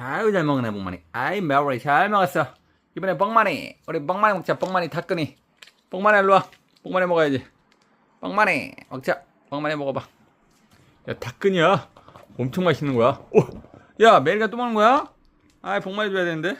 아유 잘 먹네 뽕만이 아이 메리 잘 먹었어. 이번에 뽕만이 우리 뽕만이 먹자. 뽕만이 탁근이 뽕만이 일로와. 뽕만이 먹어야지. 뽕만이 먹자. 뽕만이 먹어봐. 야 닭근이야? 엄청 맛있는 거야? 오야 메리가 또 먹는 거야? 아이 뽕만이 줘야 되는데.